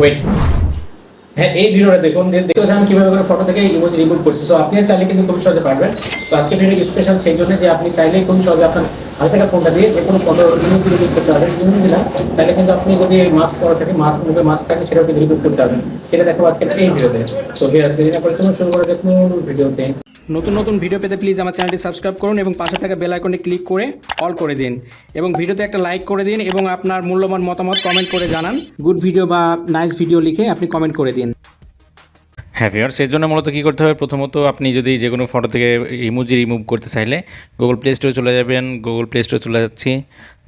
Wait হ্যাঁ এই ভিডিওটা দেখুন দেখতে আমি কীভাবে করে ফটো থেকে ইমোজি রিমুভ করছি। সো আপনি চাইলে কিন্তু খুব সহজে পারবেন। সো আজকে ভিডিও স্পেশাল সেই জন্য যে আপনি চাইলে খুব সহজে আপনার হাতে থাকা ফোনটা দিয়ে যে কোনো ফটো রিমুভ রিমুভ করতে পারবেন। রিমুভ দিলাম, তাহলে কিন্তু আপনি যদি মাস্ক পরা থাকে মাস্ক মুখে মাস্ক থাকে সেটাও কিন্তু রিমুভ করতে পারবেন। সেটা দেখো আজকে এই ভিডিওতে। সো পরে শুরু করে দেখুন ভিডিওতে নতুন নতুন ভিডিও পেতে প্লিজ আমার চ্যানেলটি সাবস্ক্রাইব করুন এবং পাশে থাকা বেল আইকনে ক্লিক করে অল করে দিন। এবং ভিডিওতে একটা লাইক করে দিন এবং আপনার মূল্যবান মতামত কমেন্ট করে জানান। গুড ভিডিও বা নাইস ভিডিও লিখে আপনি কমেন্ট করে দিন। হ্যাঁ ভিওর্স এর জন্য মূলত কী করতে হবে? প্রথমত আপনি যদি যে কোনো ফটো থেকে ইমোজি রিমুভ করতে চাইলে গুগল প্লে স্টোরে চলে যাবেন গুগল প্লে স্টোরে চলে যাচ্ছি।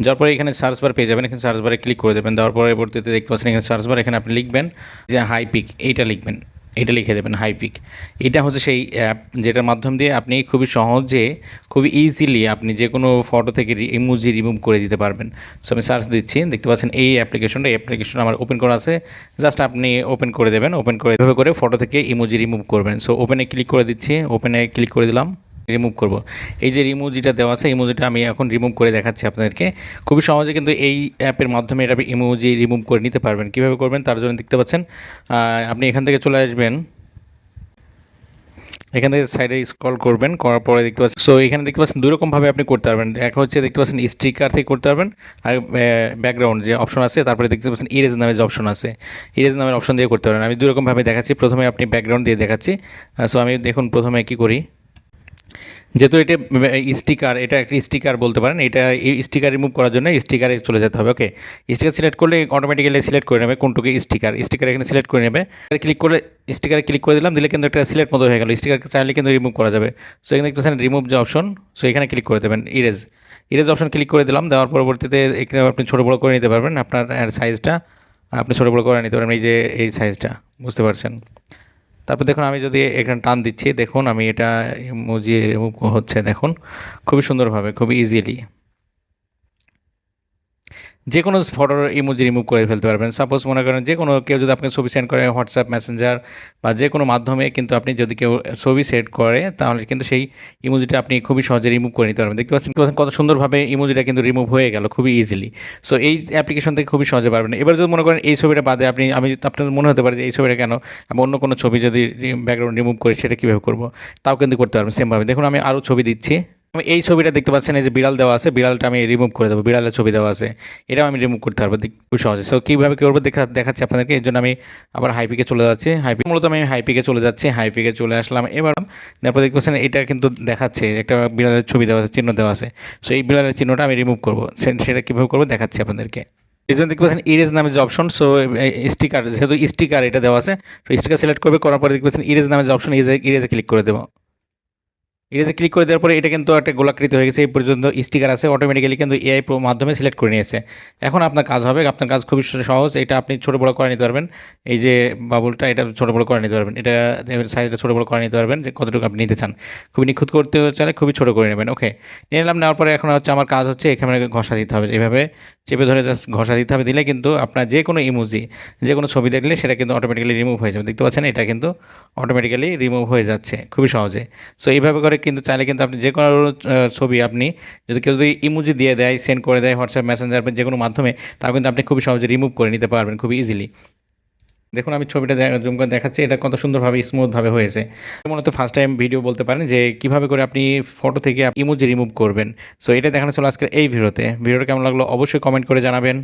যার পরে এখানে সার্চ বার পেয়ে যাবেন, এখানে সার্চ বারে ক্লিক করে দেবেন। দেওয়ার পরবর্তীতে দেখতে পাচ্ছেন এখানে সার্চ বার এখানে আপনি লিখবেন যে হাই পিক এইটা লিখবেন। এটা লিখে দেবেন হাইপিক এটা হচ্ছে সেই অ্যাপ যেটার মাধ্যম দিয়ে আপনি খুবই সহজে, খুবই ইজিলি আপনি যে কোনো ফটো থেকে ইমোজি রিমুভ করে দিতে পারবেন। সো আমি সার্চ দিচ্ছি, দেখতে পাচ্ছেন এই অ্যাপ্লিকেশনটা এই অ্যাপ্লিকেশন আমার ওপেন করা আছে। জাস্ট আপনি ওপেন করে দেবেন ওপেন করে, এভাবে করে ফটো থেকে ইমোজি রিমুভ করবেন। সো ওপেনে ক্লিক করে দিচ্ছি ওপেনে ক্লিক করে দিলাম। রিমুভ করব। এই যে রিমুজিটা দেওয়া আছে ইমোজিটা আমি এখন রিমুভ করে দেখাচ্ছি আপনাদেরকে। খুবই সহজে কিন্তু এই অ্যাপের মাধ্যমে এটা ইমোজি রিমুভ করে নিতে পারবেন। কীভাবে করবেন তার জন্য দেখতে পাচ্ছেন আপনি এখান থেকে চলে আসবেন। এখান থেকে সাইডে স্ক্রল করবেন, করার পরে দেখতে পাচ্ছেন সো এখানে দেখতে পাচ্ছেন দুই রকমভাবে আপনি করতে পারবেন। এক হচ্ছে দেখতে পাচ্ছেন স্টিকার থেকে করতে পারবেন, আর ব্যাকগ্রাউন্ড যে অপশন আছে, তারপরে দেখতে পাচ্ছেন ইরেজ নামের যে অপশন আছে ইরেজ নামের অপশন দিয়ে করতে পারবেন আমি দুই রকমভাবে দেখাচ্ছি। প্রথমে আপনি ব্যাকগ্রাউন্ড দিয়ে দেখাচ্ছি। সো আমি দেখুন প্রথমে কী করি। যেহেতু এটা স্টিকার এটা একটা স্টিকার বলতে পারেন, এটা স্টিকার রিমুভ করার জন্য স্টিকারে চলে যেতে হবে ওকে স্টিকার সিলেক্ট করলে অটোমেটিক্যালি সিলেক্ট করে নেবে কোনটুকু স্টিকার স্টিকার এখানে সিলেক্ট করে নেবে ক্লিক করলে স্টিকারে ক্লিক করে দিলাম, দিলে কিন্তু একটা সিলেক্ট মতো হয়ে গেল স্টিকার চাইলে কিন্তু রিমুভ করা যাবে। সো এখানে পাচ্ছেন রিমুভ যে অপশন সো এখানে ক্লিক করে দেবেন ইরেজ ইরেজ অপশন ক্লিক করে দিলাম, দেওয়ার পরবর্তীতে এখানে আপনি ছোটো বড়ো করে নিতে পারবেন, আপনার সাইজটা আপনি ছোটো বড়ো করে নিতে পারবেন, এই যে, এই সাইজটা বুঝতে পারছেন? তারপর দেখুন, আমি যদি এখানে টান দিচ্ছি, দেখুন, আমি এটা মুজিয়ে হচ্ছে, দেখুন, খুবই সুন্দরভাবে, খুবই ইজিলি যে কোনো ফটোর ইমোজি রিমুভ করে ফেলতে পারবেন। সাপোজ মনে করেন যে কোনো কেউ যদি আপনাকে ছবি সেন্ড করে হোয়াটসঅ্যাপ মেসেঞ্জার বা যে কোনো মাধ্যমে কিন্তু আপনি যদি কেউ ছবি সেট করে, তাহলে কিন্তু সেই ইমোজিটা আপনি খুবই সহজে রিমুভ করে নিতে পারবেন। দেখতে পাচ্ছেন কত সুন্দরভাবে ইমোজিটা কিন্তু রিমুভ হয়ে গেল খুবই ইজিলি সো এই অ্যাপ্লিকেশন থেকে খুবই সহজে পারবেন। এবার যদি মনে করেন এই ছবিটা বাদে আপনি, আমি আপনার মনে হতে পারে যে এই ছবিটা কেন আমি অন্য কোনো ছবি যদি ব্যাকগ্রাউন্ড রিমুভ করি, সেটা কীভাবে করব? তাও কিন্তু করতে পারবেন সেমভাবে দেখুন, আমি আরও ছবি দিচ্ছি। আমি এই ছবিটা দেখতে পাচ্ছেন, এই যে বিড়াল দেওয়া আছে, বিড়ালটা আমি রিমুভ করে দেবো, বিড়ালের ছবি দেওয়া আছে। এটাও আমি রিমুভ করতে পারব খুব সহজে। সো কীভাবে করব দেখা, দেখাচ্ছি আপনাদেরকে এর জন্য আমি আবার হাইপিকে চলে যাচ্ছি। হাইপি মূলত আমি হাইপিকে চলে যাচ্ছি হাইপিকে চলে আসলাম। এবার তারপর দেখতে পাচ্ছেন, এটা কিন্তু দেখাচ্ছে, একটা বিড়ালের ছবি দেওয়া আছে, চিহ্ন দেওয়া আছে। সো এই বিড়ালের চিহ্নটা আমি রিমুভ করব সেটা কীভাবে করব দেখাচ্ছি আপনাদেরকে। এই জন্য দেখতে পাচ্ছেন ইরেজ নামে যে অপশন সো স্টিকার যেহেতু স্টিকার এটা দেওয়া আছে, তো স্টিকার সিলেক্ট করবে, করার পরে দেখতে পাচ্ছেন ইরেজ নামে যে অপশন ইরেজে ক্লিক করে দেবো। এটাতে ক্লিক করে দেওয়ার পরে এটা কিন্তু একটা গোলাকৃতি হয়ে গেছে, এই পর্যন্ত স্টিকার আছে অটোমেটিক্যালি কিন্তু এআই প্রো মাধ্যমে সিলেক্ট করে নিয়েছে। এখন আপনার কাজ হবে, আপনার কাজ খুবই সহজ, এটা আপনি ছোটো বড়ো করে নিতে পারবেন। এই যে বাবুলটা এটা ছোটো বড়ো করে নিতে পারবেন। এটা সাইজটা ছোটো বড়ো করে নিতে পারবেন যে কতটুকু আপনি নিতে চান। খুবই নিখুঁত করতে চাইলে খুবই ছোটো করে নেবেন ওকে নিয়ে নিলাম, নেওয়ার পরে এখন হচ্ছে আমার কাজ হচ্ছে এখানে ঘষা দিতে হবে, এভাবে চেপে ধরে জাস্ট ঘষা দিতে হবে, দিলে কিন্তু আপনার যে কোনো ইমোজি যে কোনো ছবি দেখলে সেটা কিন্তু অটোমেটিক্যালি রিমুভ হয়ে যাবে। দেখতে পাচ্ছেন, এটা কিন্তু অটোমেটিক্যালি রিমুভ হয়ে যাচ্ছে, খুবই সহজে। সো এইভাবে করে কিন্তু চাইলে কিন্তু আপনি যে কোনো ছবি আপনি যদি কেউ যদি ইমোজি দিয়ে দেয় সেন্ড করে দেয় হোয়াটসঅ্যাপ মেসেঞ্জার যে কোনো মাধ্যমে, তাও কিন্তু আপনি খুবই সহজে রিমুভ করে নিতে পারবেন খুবই ইজিলি দেখুন, আমি ছবিটা জুম করে দেখাচ্ছি, এটা কত সুন্দরভাবে স্মুথভাবে হয়েছে। মূলত ফার্স্ট টাইম ভিডিও বলতে পারেন যে, কীভাবে করে আপনি ফটো থেকে ইমোজি রিমুভ করবেন। সো এটা দেখানো ছিল আজকের এই ভিডিওতে। ভিডিওটা কেমন লাগল অবশ্যই কমেন্ট করে জানাবেন।